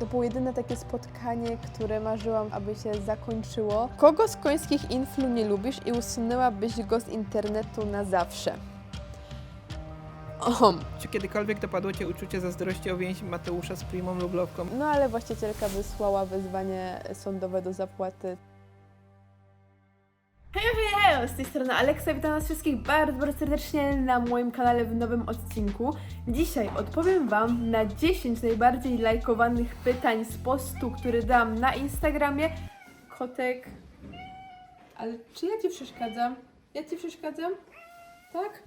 To było jedyne takie spotkanie, które marzyłam, aby się zakończyło. Kogo z końskich influ nie lubisz i usunęłabyś go z internetu na zawsze? Ohom. Czy kiedykolwiek dopadło Cię uczucie zazdrości o więź Mateusza z Primą Lublowką? No ale właścicielka wysłała wezwanie sądowe do zapłaty. Hej, hej, hej! Z tej strony Aleksa, witam Was wszystkich bardzo, bardzo serdecznie na moim kanale w nowym odcinku. Dzisiaj odpowiem Wam na 10 najbardziej lajkowanych pytań z postu, który dam na Instagramie. Kotek... Ale czy ja Ci przeszkadzam? Ja Ci przeszkadzam? Tak?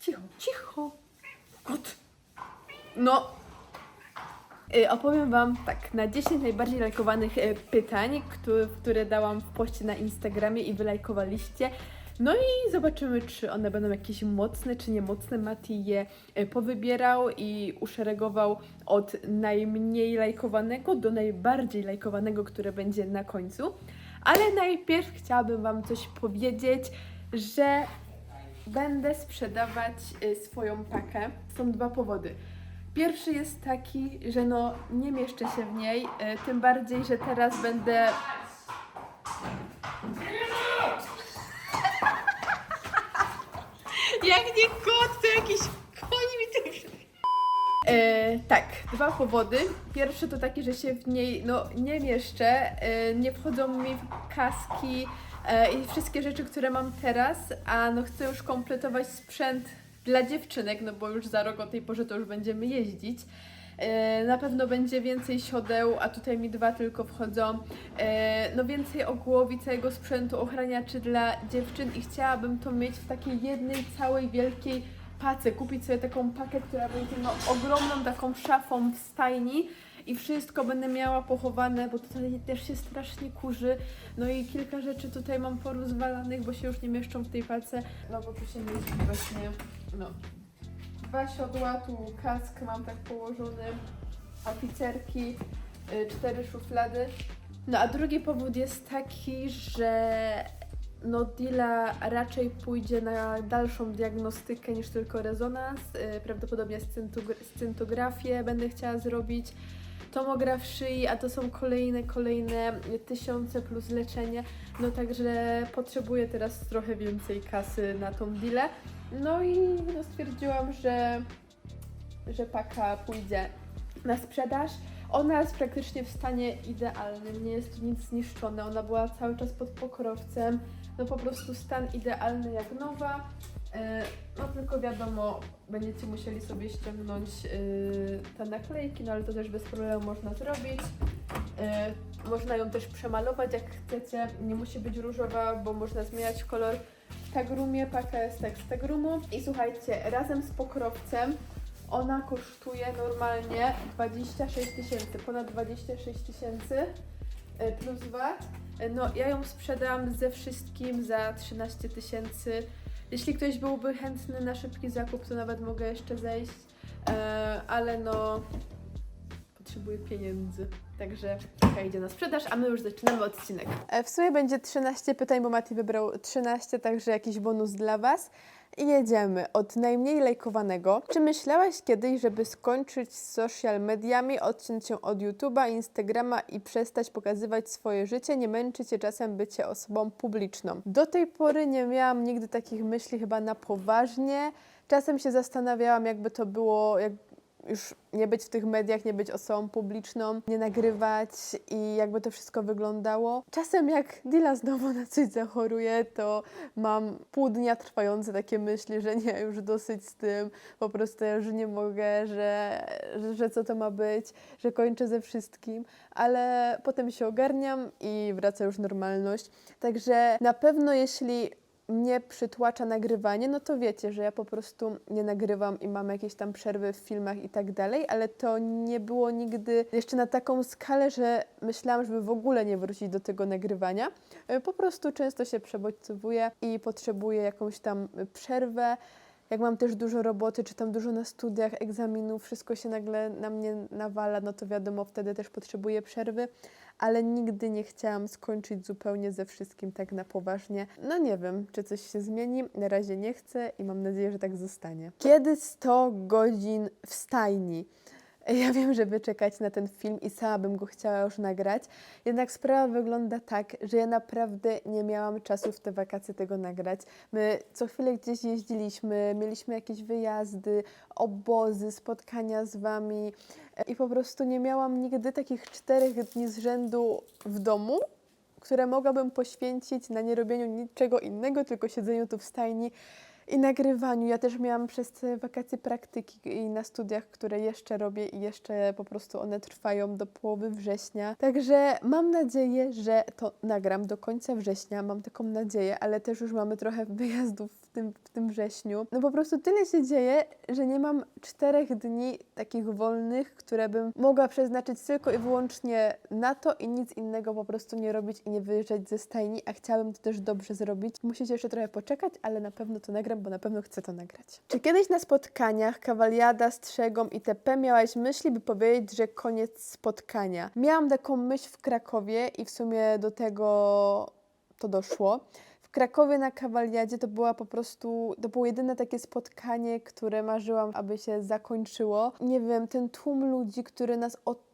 Cicho, cicho! Kot! No, Opowiem Wam tak, na 10 najbardziej lajkowanych y, pytań, które, dałam w poście na Instagramie i wylajkowaliście. No i zobaczymy, czy one będą jakieś mocne, czy niemocne. Mati je y, powybierał i uszeregował od najmniej lajkowanego do najbardziej lajkowanego, które będzie na końcu. Ale najpierw chciałabym Wam coś powiedzieć, że będę sprzedawać y, swoją pakę. Są dwa powody. Pierwszy jest taki, że no nie mieszczę się w niej, e, tym bardziej, że teraz będę. Jak nie kot, to jakiś koń mi tu E, tak, dwa powody. Pierwszy to taki, że się w niej no, nie mieszczę, e, nie wchodzą mi w kaski e, i wszystkie rzeczy, które mam teraz, a no chcę już kompletować sprzęt dla dziewczynek, no bo już za rok o tej porze to już będziemy jeździć. E, Na pewno będzie więcej siodeł, a tutaj mi dwa tylko wchodzą. E, No więcej ogłowi, całego sprzętu, ochraniaczy dla dziewczyn i chciałabym to mieć w takiej jednej całej wielkiej pace. Kupić sobie taką pakę, która będzie no, ogromną taką szafą w stajni i wszystko będę miała pochowane, bo tutaj też się strasznie kurzy. No i kilka rzeczy tutaj mam porozwalanych, bo się już nie mieszczą w tej pace. No bo tu się mieści właśnie, no. Dwa siodła, tu kask mam tak położony, oficerki, y, cztery szuflady. No a drugi powód jest taki, że no Dila raczej pójdzie na dalszą diagnostykę niż tylko rezonans. Y, Prawdopodobnie scyntu- scintografię będę chciała zrobić. Tomograf szyi, a to są kolejne, kolejne tysiące plus leczenie. No także potrzebuję teraz trochę więcej kasy na tą dilę. No i no, stwierdziłam, że, że paka pójdzie na sprzedaż. Ona jest praktycznie w stanie idealnym, nie jest nic zniszczone. Ona była cały czas pod pokrowcem. No po prostu stan idealny jak nowa. E, No tylko wiadomo, będziecie musieli sobie ściągnąć e, te naklejki, no ale to też bez problemu można zrobić. E, Można ją też przemalować jak chcecie. Nie musi być różowa, bo można zmieniać kolor jest tak z tagrumu. I słuchajcie, razem z pokrowcem ona kosztuje normalnie 26 tysięcy, ponad 26 tysięcy e, plus VAT. E, No, ja ją sprzedam ze wszystkim za 13 tysięcy. Jeśli ktoś byłby chętny na szybki zakup, to nawet mogę jeszcze zejść, e, ale no potrzebuję pieniędzy. Także taka idzie na sprzedaż, a my już zaczynamy odcinek. W sumie będzie 13 pytań, bo Mati wybrał 13, także jakiś bonus dla Was. I jedziemy od najmniej lajkowanego. Czy myślałaś kiedyś, żeby skończyć z social mediami, odciąć się od YouTube'a, Instagrama i przestać pokazywać swoje życie, nie męczyć się czasem bycie osobą publiczną? Do tej pory nie miałam nigdy takich myśli chyba na poważnie. Czasem się zastanawiałam, jakby to było, jak już nie być w tych mediach, nie być osobą publiczną, nie nagrywać i jakby to wszystko wyglądało. Czasem jak Dila znowu na coś zachoruje, to mam pół dnia trwające takie myśli, że nie, już dosyć z tym, po prostu ja już nie mogę, że, że, że co to ma być, że kończę ze wszystkim, ale potem się ogarniam i wraca już normalność. Także na pewno jeśli mnie przytłacza nagrywanie, no to wiecie, że ja po prostu nie nagrywam i mam jakieś tam przerwy w filmach i tak dalej, ale to nie było nigdy jeszcze na taką skalę, że myślałam, żeby w ogóle nie wrócić do tego nagrywania. E, Po prostu często się przebodźcowuję i potrzebuję jakąś tam przerwę. Jak mam też dużo roboty, czy tam dużo na studiach, egzaminów, wszystko się nagle na mnie nawala, no to wiadomo, wtedy też potrzebuję przerwy, ale nigdy nie chciałam skończyć zupełnie ze wszystkim tak na poważnie. No nie wiem, czy coś się zmieni, na razie nie chcę i mam nadzieję, że tak zostanie. Kiedy 100 godzin w stajni? Ja wiem, że wy czekacie na ten film i sama bym go chciała już nagrać. Jednak sprawa wygląda tak, że ja naprawdę nie miałam czasu w te wakacje tego nagrać. My co chwilę gdzieś jeździliśmy, mieliśmy jakieś wyjazdy, obozy, spotkania z wami e, i po prostu nie miałam nigdy takich czterech dni z rzędu w domu, które mogłabym poświęcić na nierobieniu niczego innego, tylko siedzeniu tu w stajni i nagrywaniu. Ja też miałam przez wakacje praktyki i na studiach, które jeszcze robię i jeszcze po prostu one trwają do połowy września. Także mam nadzieję, że to nagram do końca września. Mam taką nadzieję, ale też już mamy trochę wyjazdów w tym, w tym wrześniu. No po prostu tyle się dzieje, że nie mam czterech dni takich wolnych, które bym mogła przeznaczyć tylko i wyłącznie na to i nic innego po prostu nie robić i nie wyjeżdżać ze stajni, a chciałabym to też dobrze zrobić. Musicie jeszcze trochę poczekać, ale na pewno to nagram, bo na pewno chcę to nagrać. Czy kiedyś na spotkaniach Kawaliada, Strzegom itp. miałaś myśli, by powiedzieć, że koniec spotkania? Miałam taką myśl w Krakowie i w sumie do tego to doszło. W Krakowie na Kawaliadzie to była po prostu, to było jedyne takie spotkanie, które marzyłam, aby się zakończyło. Nie wiem, ten tłum ludzi, który nas otaczał,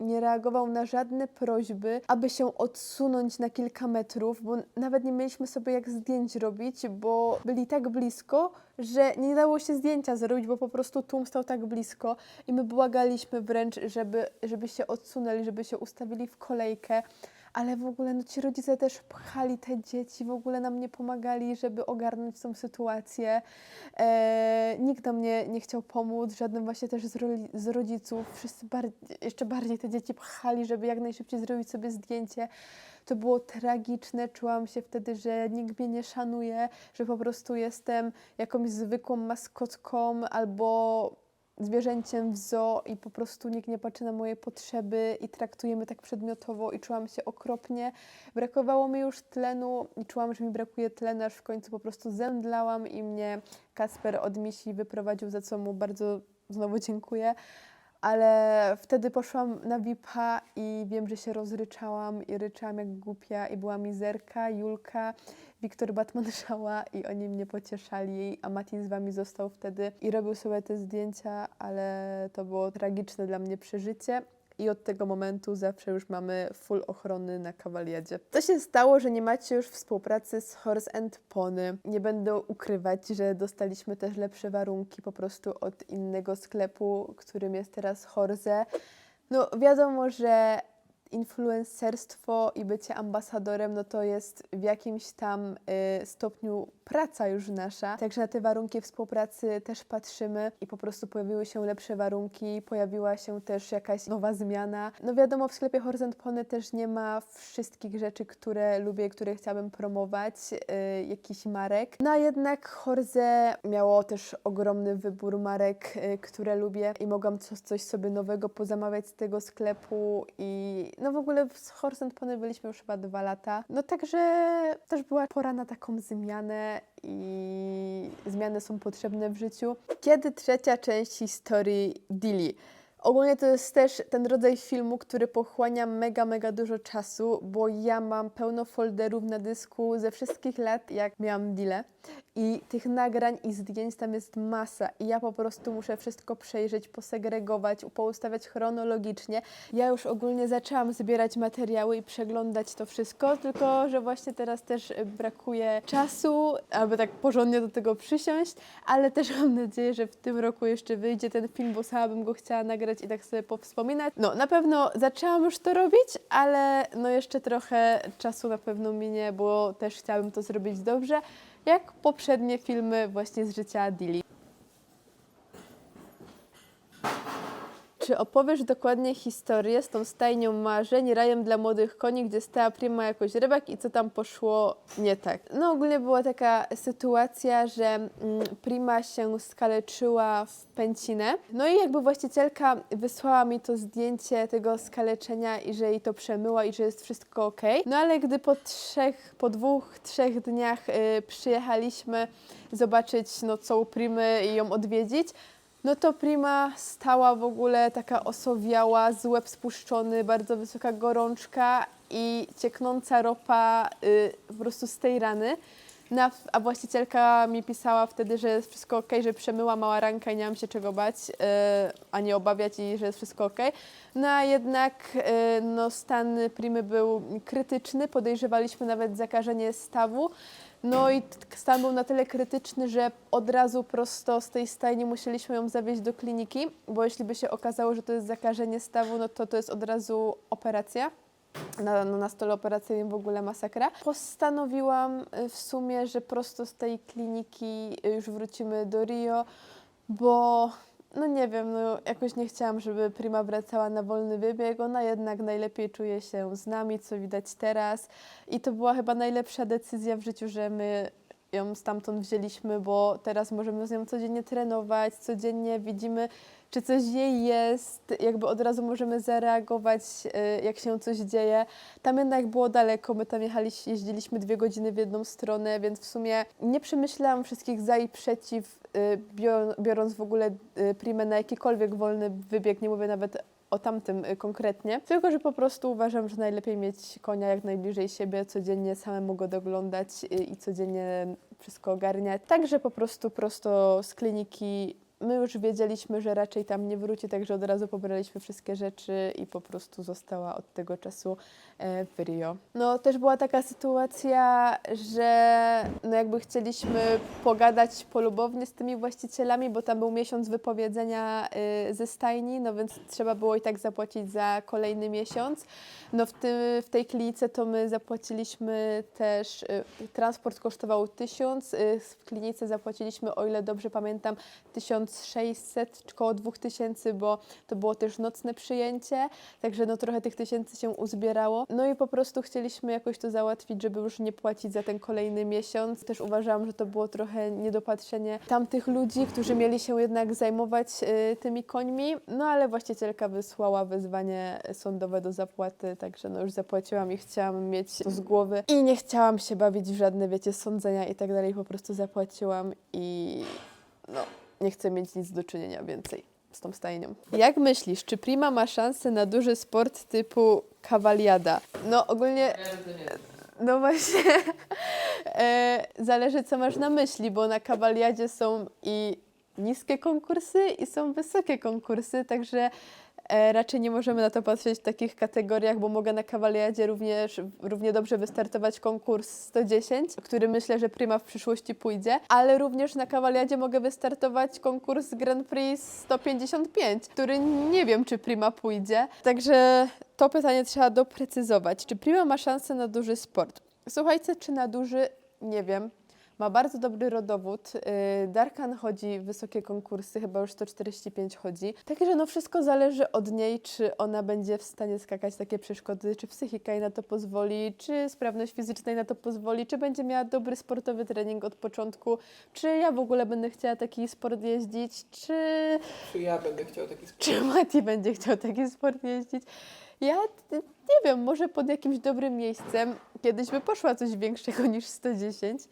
nie reagował na żadne prośby, aby się odsunąć na kilka metrów, bo nawet nie mieliśmy sobie jak zdjęć robić, bo byli tak blisko, że nie dało się zdjęcia zrobić, bo po prostu tłum stał tak blisko i my błagaliśmy wręcz, żeby, żeby się odsunęli, żeby się ustawili w kolejkę ale w ogóle no, ci rodzice też pchali te dzieci, w ogóle nam nie pomagali, żeby ogarnąć tą sytuację. E, nikt nam nie, nie chciał pomóc, żaden właśnie też z, z rodziców. Wszyscy jeszcze bardziej te dzieci pchali, żeby jak najszybciej zrobić sobie zdjęcie. To było tragiczne, czułam się wtedy, że nikt mnie nie szanuje, że po prostu jestem jakąś zwykłą maskotką albo zwierzęciem w zoo i po prostu nikt nie patrzy na moje potrzeby i traktuje mnie tak przedmiotowo i czułam się okropnie. Brakowało mi już tlenu i czułam, że mi brakuje tlenu, aż w końcu po prostu zemdlałam i mnie Kasper od misi wyprowadził, za co mu bardzo znowu dziękuję. Ale wtedy poszłam na VIP-a i wiem, że się rozryczałam i ryczałam jak głupia i była mizerka, Julka, Wiktor Batman Szała i oni mnie pocieszali, a Matin z wami został wtedy i robił sobie te zdjęcia, ale to było tragiczne dla mnie przeżycie. I od tego momentu zawsze już mamy full ochrony na kawaliadzie. Co się stało, że nie macie już współpracy z Horse and Pony? Nie będę ukrywać, że dostaliśmy też lepsze warunki po prostu od innego sklepu, którym jest teraz Horse. No wiadomo, że influencerstwo i bycie ambasadorem, no to jest w jakimś tam y, stopniu praca już nasza. Także na te warunki współpracy też patrzymy i po prostu pojawiły się lepsze warunki, pojawiła się też jakaś nowa zmiana. No wiadomo, w sklepie Horizont Pony też nie ma wszystkich rzeczy, które lubię, które chciałabym promować, y, jakichś marek. No a jednak Horze miało też ogromny wybór marek, y, które lubię i mogłam coś, coś sobie nowego pozamawiać z tego sklepu i no w ogóle z Horizont Pony byliśmy już chyba dwa lata. No także też była pora na taką zmianę i zmiany są potrzebne w życiu. Kiedy trzecia część historii Dilly? Ogólnie to jest też ten rodzaj filmu, który pochłania mega, mega dużo czasu, bo ja mam pełno folderów na dysku ze wszystkich lat, jak miałam deale. I tych nagrań i zdjęć tam jest masa. I ja po prostu muszę wszystko przejrzeć, posegregować, poustawiać chronologicznie. Ja już ogólnie zaczęłam zbierać materiały i przeglądać to wszystko, tylko że właśnie teraz też brakuje czasu, aby tak porządnie do tego przysiąść, ale też mam nadzieję, że w tym roku jeszcze wyjdzie ten film, bo sama bym go chciała nagrać i tak sobie powspominać. No, na pewno zaczęłam już to robić, ale no jeszcze trochę czasu na pewno minie, bo też chciałabym to zrobić dobrze, jak poprzednie filmy właśnie z życia Dilly. Czy opowiesz dokładnie historię z tą stajnią marzeń, rajem dla młodych koni, gdzie stała prima jakoś rybak i co tam poszło nie tak? No ogólnie była taka sytuacja, że mm, prima się skaleczyła w pęcinę. No i jakby właścicielka wysłała mi to zdjęcie tego skaleczenia i że jej to przemyła i że jest wszystko ok. No ale gdy po trzech, po dwóch, trzech dniach y, przyjechaliśmy zobaczyć no, co u primy i ją odwiedzić, no to Prima stała w ogóle taka osowiała, z łeb spuszczony, bardzo wysoka gorączka i cieknąca ropa y, po prostu z tej rany. Na, a właścicielka mi pisała wtedy, że jest wszystko ok, że przemyła mała ranka i nie mam się czego bać, e, a nie obawiać i że jest wszystko ok. No a jednak e, no, stan Primy był krytyczny, podejrzewaliśmy nawet zakażenie stawu. No i stan był na tyle krytyczny, że od razu prosto z tej stajni musieliśmy ją zawieźć do kliniki, bo jeśli by się okazało, że to jest zakażenie stawu, no to to jest od razu operacja na, no, na stole operacyjnym w ogóle masakra. Postanowiłam y, w sumie, że prosto z tej kliniki y, już wrócimy do Rio, bo no nie wiem, no jakoś nie chciałam, żeby Prima wracała na wolny wybieg. Ona jednak najlepiej czuje się z nami, co widać teraz. I to była chyba najlepsza decyzja w życiu, że my ją stamtąd wzięliśmy, bo teraz możemy z nią codziennie trenować, codziennie widzimy, czy coś jej jest, jakby od razu możemy zareagować, y, jak się coś dzieje. Tam jednak było daleko, my tam jechaliśmy, jeździliśmy dwie godziny w jedną stronę, więc w sumie nie przemyślałam wszystkich za i przeciw, y, bior- biorąc w ogóle y, Primę na jakikolwiek wolny wybieg, nie mówię nawet o tamtym y, konkretnie, tylko że po prostu uważam, że najlepiej mieć konia jak najbliżej siebie, codziennie samemu go doglądać y, i codziennie wszystko ogarniać. Także po prostu prosto z kliniki my już wiedzieliśmy, że raczej tam nie wróci, także od razu pobraliśmy wszystkie rzeczy i po prostu została od tego czasu e, w Rio. No też była taka sytuacja, że no jakby chcieliśmy pogadać polubownie z tymi właścicielami, bo tam był miesiąc wypowiedzenia y, ze stajni, no więc trzeba było i tak zapłacić za kolejny miesiąc. No w, tym, w tej klinice to my zapłaciliśmy też, y, transport kosztował 1000, y, w klinice zapłaciliśmy, o ile dobrze pamiętam, 1600 czy około 2000, bo to było też nocne przyjęcie, także no trochę tych tysięcy się uzbierało. No i po prostu chcieliśmy jakoś to załatwić, żeby już nie płacić za ten kolejny miesiąc. Też uważałam, że to było trochę niedopatrzenie tamtych ludzi, którzy mieli się jednak zajmować y, tymi końmi, no ale właścicielka wysłała wezwanie sądowe do zapłaty, także no już zapłaciłam i chciałam mieć to z głowy i nie chciałam się bawić w żadne, wiecie, sądzenia i tak dalej, po prostu zapłaciłam i no, nie chcę mieć nic do czynienia więcej z tą stajnią. Jak myślisz, czy Prima ma szansę na duży sport typu kawaliada? No ogólnie... No właśnie, e, zależy co masz na myśli, bo na kawaliadzie są i niskie konkursy i są wysokie konkursy, także raczej nie możemy na to patrzeć w takich kategoriach, bo mogę na kawaliadzie również równie dobrze wystartować konkurs 110, który myślę, że Prima w przyszłości pójdzie, ale również na kawaliadzie mogę wystartować konkurs Grand Prix 155, który nie wiem, czy Prima pójdzie. Także to pytanie trzeba doprecyzować. Czy Prima ma szansę na duży sport? Słuchajcie, czy na duży? Nie wiem. Ma bardzo dobry rodowód. Yy, Darkan chodzi w wysokie konkursy, chyba już 145 chodzi. Także no wszystko zależy od niej, czy ona będzie w stanie skakać takie przeszkody, czy psychika jej na to pozwoli, czy sprawność fizyczna jej na to pozwoli, czy będzie miała dobry sportowy trening od początku, czy ja w ogóle będę chciała taki sport jeździć, czy Czy ja będę chciał taki sport? czy Mati będzie chciał taki sport jeździć. Ja nie wiem, może pod jakimś dobrym miejscem kiedyś by poszła coś większego niż 110,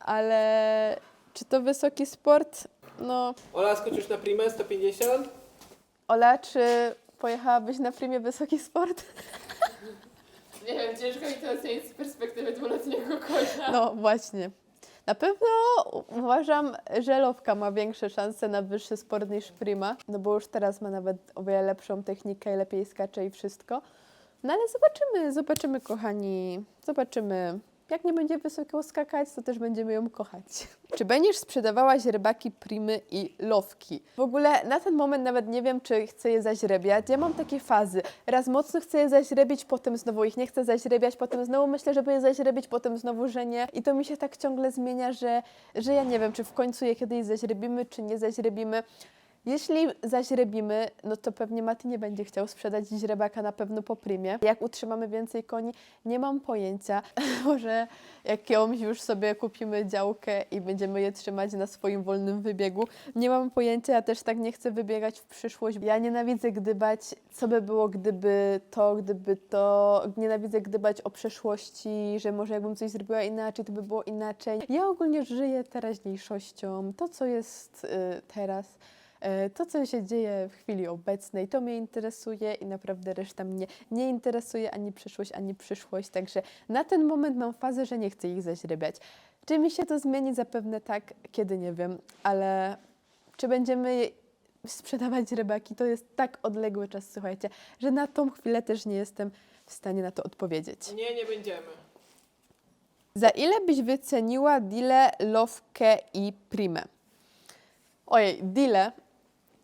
ale czy to wysoki sport? No, Ola, skoczysz na primę 150? Ola, czy pojechałabyś na primie wysoki sport? Nie wiem, ciężko mi to ocenić z perspektywy dwuletniego konia. No właśnie. Na pewno uważam, że Lowka ma większe szanse na wyższy sport niż Prima, no bo już teraz ma nawet o wiele lepszą technikę, lepiej skacze i wszystko. No ale zobaczymy, zobaczymy kochani, zobaczymy. Jak nie będzie wysoko skakać, to też będziemy ją kochać. Czy będziesz sprzedawałaś rybaki Primy i Lowki? W ogóle na ten moment nawet nie wiem, czy chcę je zaźrebiać. Ja mam takie fazy. Raz mocno chcę je zaźrebić, potem znowu ich nie chcę zaźrebiać, potem znowu myślę, żeby je zaźrebić, potem znowu, że nie. I to mi się tak ciągle zmienia, że, że ja nie wiem, czy w końcu je kiedyś zaźrebimy, czy nie zaźrebimy. Jeśli zaźrebimy, no to pewnie Mati nie będzie chciał sprzedać źrebaka na pewno po prymie. Jak utrzymamy więcej koni, nie mam pojęcia. Może jakąś już sobie kupimy działkę i będziemy je trzymać na swoim wolnym wybiegu. Nie mam pojęcia, ja też tak nie chcę wybiegać w przyszłość. Ja nienawidzę gdybać, co by było, gdyby to, gdyby to. Nienawidzę gdybać o przeszłości, że może jakbym coś zrobiła inaczej, to by było inaczej. Ja ogólnie żyję teraźniejszością, to co jest y, teraz. E, To, co się dzieje w chwili obecnej, to mnie interesuje i naprawdę reszta mnie nie interesuje ani przyszłość, ani przyszłość. Także na ten moment mam fazę, że nie chcę ich zaźrebiać. Czy mi się to zmieni? Zapewne tak, kiedy nie wiem, ale czy będziemy sprzedawać rybaki, to jest tak odległy czas, słuchajcie, że na tą chwilę też nie jestem w stanie na to odpowiedzieć. Nie, nie będziemy. Za ile byś wyceniła Dile, Lowkę i Primę? Ojej, Dile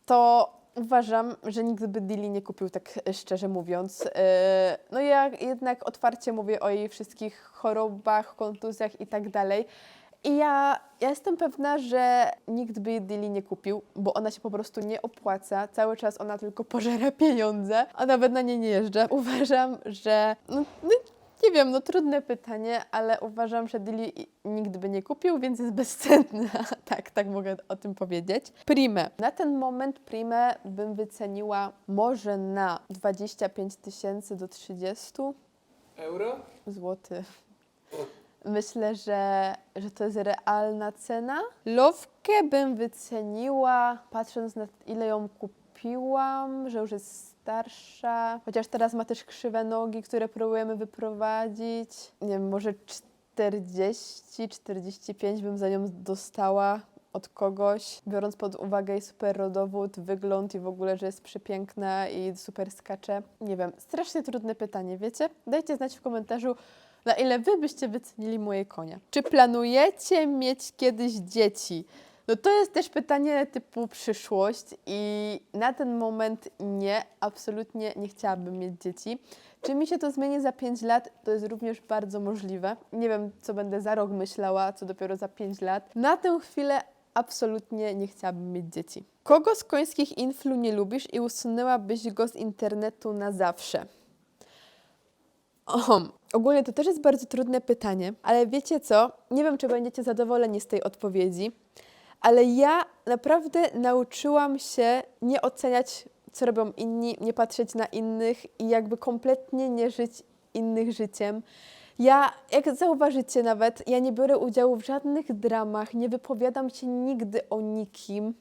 to uważam, że nikt by Dili nie kupił, tak szczerze mówiąc. Yy, No ja jednak otwarcie mówię o jej wszystkich chorobach, kontuzjach i tak dalej. I ja, ja jestem pewna, że nikt by Dili nie kupił, bo ona się po prostu nie opłaca. Cały czas ona tylko pożera pieniądze, a nawet na nie nie jeżdżę. Uważam, że no, no, nie wiem, no trudne pytanie, ale uważam, że Dili nikt by nie kupił, więc jest bezcenna. tak, tak mogę o tym powiedzieć. Primę. Na ten moment Primę bym wyceniła może na 25 tysięcy do 30 Euro? zł. Myślę, że, że to jest realna cena. Lowkę bym wyceniła, patrząc na ile ją kupiłam, że już jest starsza. Chociaż teraz ma też krzywe nogi, które próbujemy wyprowadzić. Nie wiem, może 40, 45 bym za nią dostała od kogoś, biorąc pod uwagę jej super rodowód, wygląd i w ogóle, że jest przepiękna i super skacze. Nie wiem, strasznie trudne pytanie, wiecie? Dajcie znać w komentarzu, na ile wy byście wycenili moje konie. Czy planujecie mieć kiedyś dzieci? No to jest też pytanie typu przyszłość i na ten moment nie, absolutnie nie chciałabym mieć dzieci. Czy mi się to zmieni za 5 lat? To jest również bardzo możliwe. Nie wiem, co będę za rok myślała, co dopiero za 5 lat. Na tę chwilę absolutnie nie chciałabym mieć dzieci. Kogo z końskich influ nie lubisz i usunęłabyś go z internetu na zawsze? Ohom. Ogólnie to też jest bardzo trudne pytanie, ale wiecie co? Nie wiem, czy będziecie zadowoleni z tej odpowiedzi, ale ja naprawdę nauczyłam się nie oceniać, co robią inni, nie patrzeć na innych i jakby kompletnie nie żyć innych życiem. Ja, jak zauważycie nawet, ja nie biorę udziału w żadnych dramach, nie wypowiadam się nigdy o nikim.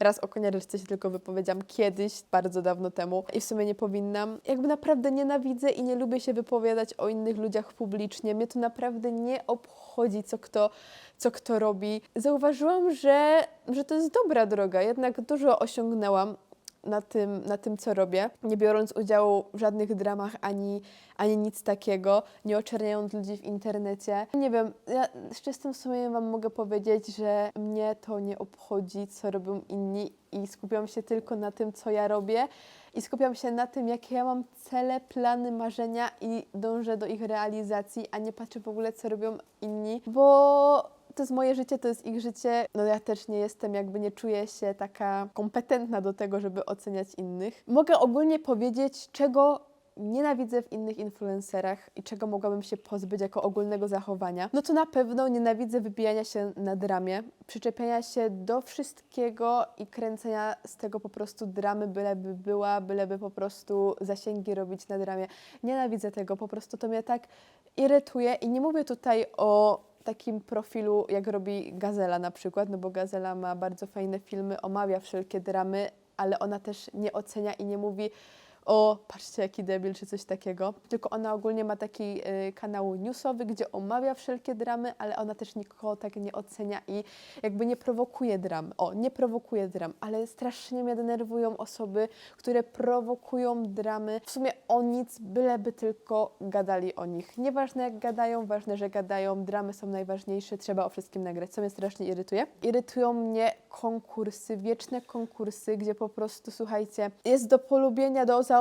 Raz o koniaryczce się tylko wypowiedziałam kiedyś, bardzo dawno temu i w sumie nie powinnam. Jakby naprawdę nienawidzę i nie lubię się wypowiadać o innych ludziach publicznie. Mnie to naprawdę nie obchodzi, co kto, co kto robi. Zauważyłam, że, że to jest dobra droga, jednak dużo osiągnęłam na tym, na tym, co robię, nie biorąc udziału w żadnych dramach ani, ani nic takiego, nie oczerniając ludzi w internecie. Nie wiem, ja z czystym sumieniem Wam mogę powiedzieć, że mnie to nie obchodzi, co robią inni i skupiam się tylko na tym, co ja robię i skupiam się na tym, jakie ja mam cele, plany, marzenia i dążę do ich realizacji, a nie patrzę w ogóle, co robią inni, bo to jest moje życie, to jest ich życie. No ja też nie jestem, jakby nie czuję się taka kompetentna do tego, żeby oceniać innych. Mogę ogólnie powiedzieć, czego nienawidzę w innych influencerach i czego mogłabym się pozbyć jako ogólnego zachowania, no to na pewno nienawidzę wybijania się na dramie, przyczepiania się do wszystkiego i kręcenia z tego po prostu dramy, byleby była, byleby po prostu zasięgi robić na dramie. Nienawidzę tego, po prostu to mnie tak irytuje i nie mówię tutaj o takim profilu, jak robi Gazela na przykład, no bo Gazela ma bardzo fajne filmy, omawia wszelkie dramy, ale ona też nie ocenia i nie mówi o, patrzcie jaki debil, czy coś takiego. Tylko ona ogólnie ma taki y, kanał newsowy, gdzie omawia wszelkie dramy, ale ona też nikogo tak nie ocenia i jakby nie prowokuje dram. O, nie prowokuje dram, ale strasznie mnie denerwują osoby, które prowokują dramy. W sumie o nic, byleby tylko gadali o nich. Nieważne jak gadają, ważne, że gadają. Dramy są najważniejsze, trzeba o wszystkim nagrać, co mnie strasznie irytuje. Irytują mnie konkursy, wieczne konkursy, gdzie po prostu, słuchajcie, jest do polubienia, do zaobserwowania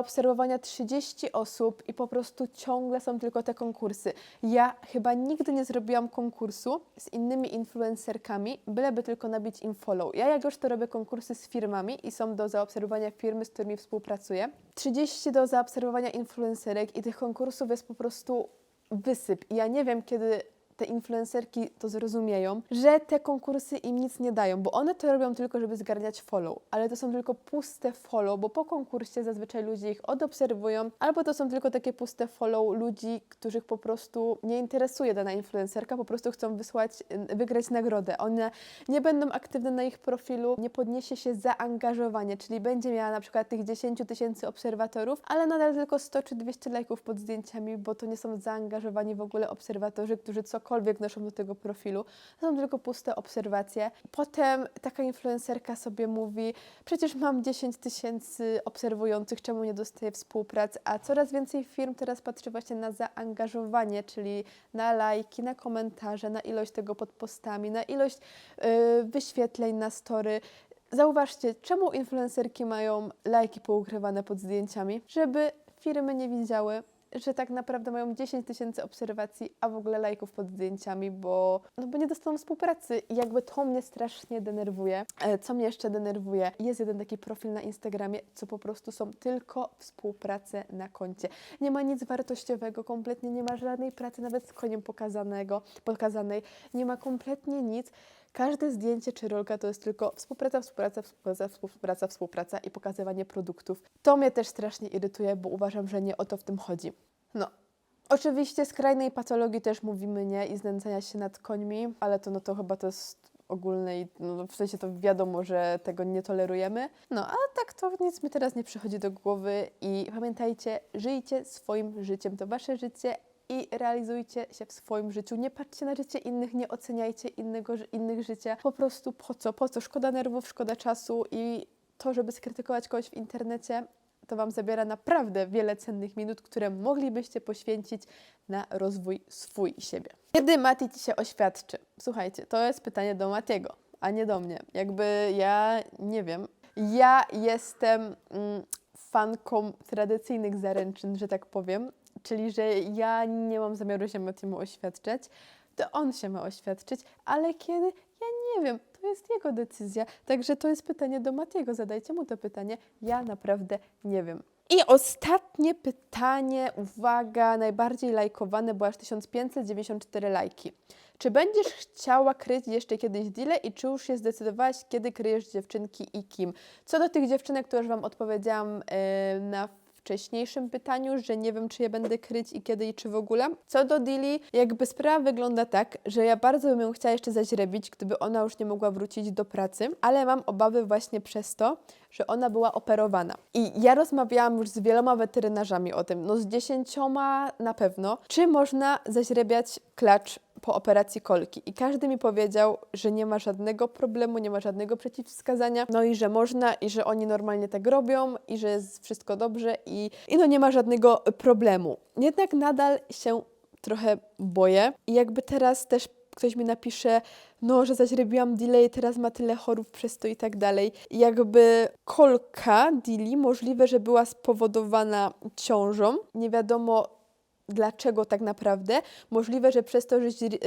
30 osób i po prostu ciągle są tylko te konkursy. Ja chyba nigdy nie zrobiłam konkursu z innymi influencerkami, byleby tylko nabić im follow. Ja jak już to robię konkursy z firmami i są do zaobserwowania firmy, z którymi współpracuję, 30 do zaobserwowania influencerek i tych konkursów jest po prostu wysyp. I ja nie wiem, kiedy te influencerki to zrozumieją, że te konkursy im nic nie dają, bo one to robią tylko, żeby zgarniać follow, ale to są tylko puste follow, bo po konkursie zazwyczaj ludzie ich odobserwują, albo to są tylko takie puste follow ludzi, których po prostu nie interesuje dana influencerka, po prostu chcą wysłać, wygrać nagrodę. One nie będą aktywne na ich profilu, nie podniesie się zaangażowanie, czyli będzie miała na przykład tych 10 tysięcy obserwatorów, ale nadal tylko 100 czy 200 lajków pod zdjęciami, bo to nie są zaangażowani w ogóle obserwatorzy, którzy cokolwiek wnoszą do tego profilu. To są tylko puste obserwacje. Potem taka influencerka sobie mówi, przecież mam 10 tysięcy obserwujących, czemu nie dostaję współprac, a coraz więcej firm teraz patrzy właśnie na zaangażowanie, czyli na lajki, na komentarze, na ilość tego pod postami, na ilość yy, wyświetleń na story. Zauważcie, czemu influencerki mają lajki poukrywane pod zdjęciami? Żeby firmy nie widziały, że tak naprawdę mają 10 tysięcy obserwacji, a w ogóle lajków pod zdjęciami, bo, no bo nie dostaną współpracy. I jakby to mnie strasznie denerwuje. E, Co mnie jeszcze denerwuje? Jest jeden taki profil na Instagramie, co po prostu są tylko współprace na koncie. Nie ma nic wartościowego, kompletnie nie ma żadnej pracy, nawet z koniem pokazanego, pokazanej. Nie ma kompletnie nic. Każde zdjęcie czy rolka to jest tylko współpraca, współpraca, współpraca, współpraca, współpraca i pokazywanie produktów. To mnie też strasznie irytuje, bo uważam, że nie o to w tym chodzi. No. Oczywiście skrajnej patologii też mówimy nie i znęcania się nad końmi, ale to no to chyba to jest ogólne i no, w sensie to wiadomo, że tego nie tolerujemy. No, ale tak to nic mi teraz nie przychodzi do głowy i pamiętajcie, żyjcie swoim życiem, to wasze życie i realizujcie się w swoim życiu. Nie patrzcie na życie innych, nie oceniajcie innego, innych życia. Po prostu po co? Po co? Szkoda nerwów, szkoda czasu i to, żeby skrytykować kogoś w internecie, to Wam zabiera naprawdę wiele cennych minut, które moglibyście poświęcić na rozwój swój siebie. Kiedy Mati Ci się oświadczy? Słuchajcie, to jest pytanie do Matiego, a nie do mnie. Jakby ja nie wiem. Ja jestem mm, fanką tradycyjnych zaręczyn, że tak powiem, czyli że ja nie mam zamiaru się Matiemu oświadczać, to on się ma oświadczyć, ale kiedy? Ja nie wiem, to jest jego decyzja. Także to jest pytanie do Matiego, zadajcie mu to pytanie. Ja naprawdę nie wiem. I ostatnie pytanie, uwaga, najbardziej lajkowane, bo aż 1594 lajki. Czy będziesz chciała kryć jeszcze kiedyś deale i czy już się zdecydowałaś, kiedy kryjesz dziewczynki i kim? Co do tych dziewczynek, to już Wam odpowiedziałam yy, na wcześniejszym pytaniu, że nie wiem, czy je będę kryć i kiedy i czy w ogóle. Co do Dili, jakby sprawa wygląda tak, że ja bardzo bym ją chciała jeszcze zaźrebić, gdyby ona już nie mogła wrócić do pracy, ale mam obawy właśnie przez to, że ona była operowana. I ja rozmawiałam już z wieloma weterynarzami o tym, no z dziesięcioma na pewno, czy można zaźrebiać klacz po operacji kolki. I każdy mi powiedział, że nie ma żadnego problemu, nie ma żadnego przeciwwskazania, no i że można, i że oni normalnie tak robią, i że jest wszystko dobrze, i, i no nie ma żadnego problemu. Jednak nadal się trochę boję. I jakby teraz też ktoś mi napisze, no, że zaźrebiłam delay, teraz ma tyle chorób przez to i tak dalej. Jakby kolka Dili możliwe, że była spowodowana ciążą. Nie wiadomo dlaczego tak naprawdę. Możliwe, że przez to,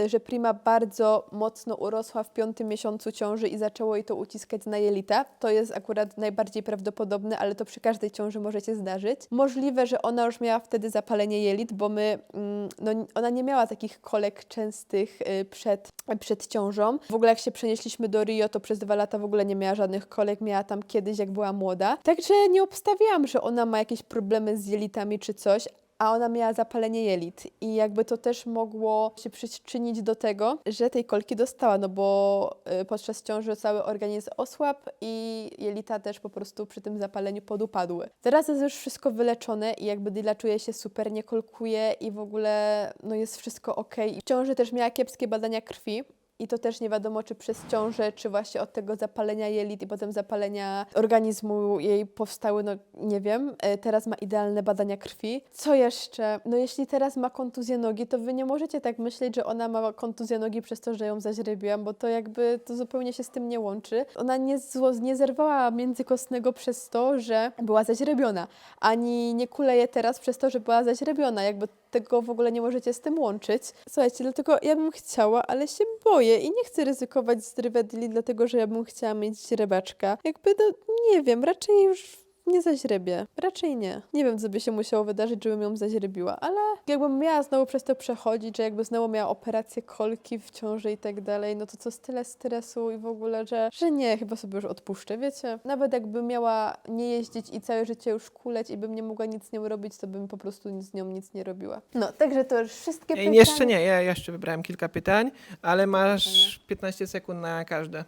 że, Prima bardzo mocno urosła w piątym miesiącu ciąży i zaczęło jej to uciskać na jelita. To jest akurat najbardziej prawdopodobne, ale to przy każdej ciąży może się zdarzyć. Możliwe, że ona już miała wtedy zapalenie jelit, bo my, mm, no, ona nie miała takich kolek częstych y, przed, przed ciążą. W ogóle jak się przenieśliśmy do Rio, to przez dwa lata w ogóle nie miała żadnych kolek, miała tam kiedyś, jak była młoda. Także nie obstawiałam, że ona ma jakieś problemy z jelitami czy coś, a ona miała zapalenie jelit i jakby to też mogło się przyczynić do tego, że tej kolki dostała, no bo y, podczas ciąży cały organizm osłabł i jelita też po prostu przy tym zapaleniu podupadły. Teraz jest już wszystko wyleczone i jakby Dila czuje się super, nie kolkuje i w ogóle no jest wszystko ok. W ciąży też miała kiepskie badania krwi, i to też nie wiadomo, czy przez ciążę, czy właśnie od tego zapalenia jelit i potem zapalenia organizmu jej powstały, no nie wiem. E, Teraz ma idealne badania krwi. Co jeszcze? No jeśli teraz ma kontuzję nogi, to wy nie możecie tak myśleć, że ona ma kontuzję nogi przez to, że ją zaźrebiłam, bo to jakby to zupełnie się z tym nie łączy. Ona nie, zło, nie zerwała międzykostnego przez to, że była zaźrebiona, ani nie kuleje teraz przez to, że była zaźrebiona. Jakby tego w ogóle nie możecie z tym łączyć. Słuchajcie, dlatego ja bym chciała, ale się boję i nie chcę ryzykować z dlatego że ja bym chciała mieć rybaczka. Jakby, no nie wiem, raczej już nie zaźrebię. Raczej nie. Nie wiem, co by się musiało wydarzyć, żebym ją zaźrebiła, ale jakbym miała znowu przez to przechodzić, że jakby znowu miała operację kolki w ciąży i tak dalej, no to co, tyle stresu i w ogóle, że, że nie, chyba sobie już odpuszczę, wiecie? Nawet jakbym miała nie jeździć i całe życie już kuleć i bym nie mogła nic z nią robić, to bym po prostu z nią nic nie robiła. No, także to już wszystkie pytania. jeszcze nie, ja jeszcze wybrałem kilka pytań, ale masz 15 sekund na każde.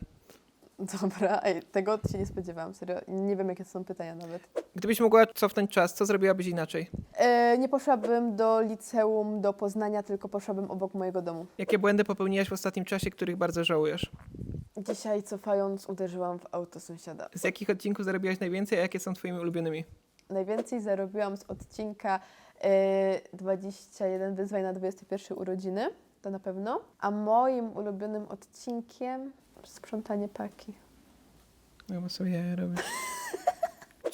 Dobra, ej, tego się nie spodziewałam, serio. Nie wiem, jakie to są pytania nawet. Gdybyś mogła cofnąć czas, co zrobiłabyś inaczej? E, nie poszłabym do liceum, do Poznania, tylko poszłabym obok mojego domu. Jakie błędy popełniłaś w ostatnim czasie, których bardzo żałujesz? Dzisiaj cofając uderzyłam w auto sąsiada. Z jakich odcinków zarobiłaś najwięcej, a jakie są twoimi ulubionymi? Najwięcej zarobiłam z odcinka e, 21 wyzwań na 21 urodziny, to na pewno. A moim ulubionym odcinkiem sprzątanie paki. No bo sobie jaja robię.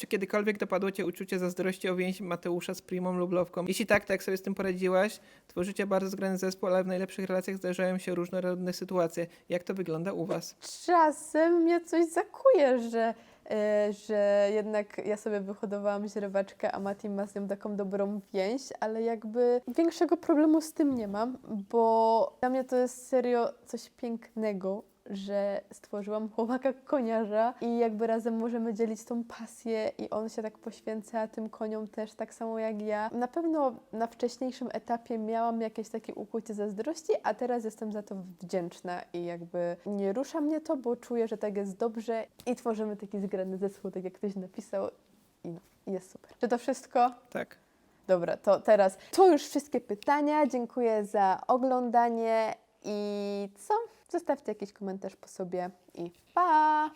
Czy kiedykolwiek dopadło cię uczucie zazdrości o więź Mateusza z Primą Lublowką? Jeśli tak, to jak sobie z tym poradziłaś? Tworzycie bardzo zgrany zespół, ale w najlepszych relacjach zdarzają się różnorodne sytuacje. Jak to wygląda u was? Czasem mnie coś zakuje, że, e, że jednak ja sobie wyhodowałam źrebaczkę, a Mati ma z nią taką dobrą więź, ale jakby większego problemu z tym nie mam, bo dla mnie to jest serio coś pięknego, że stworzyłam chłopaka koniarza i jakby razem możemy dzielić tą pasję i on się tak poświęca tym koniom też tak samo jak ja. Na pewno na wcześniejszym etapie miałam jakieś takie ukłucie zazdrości, a teraz jestem za to wdzięczna i jakby nie rusza mnie to, bo czuję, że tak jest dobrze i tworzymy taki zgrany zespół, tak jak ktoś napisał i no, jest super. Czy to wszystko? Tak. Dobra, to teraz to już wszystkie pytania. Dziękuję za oglądanie i co? Zostawcie jakiś komentarz po sobie i pa!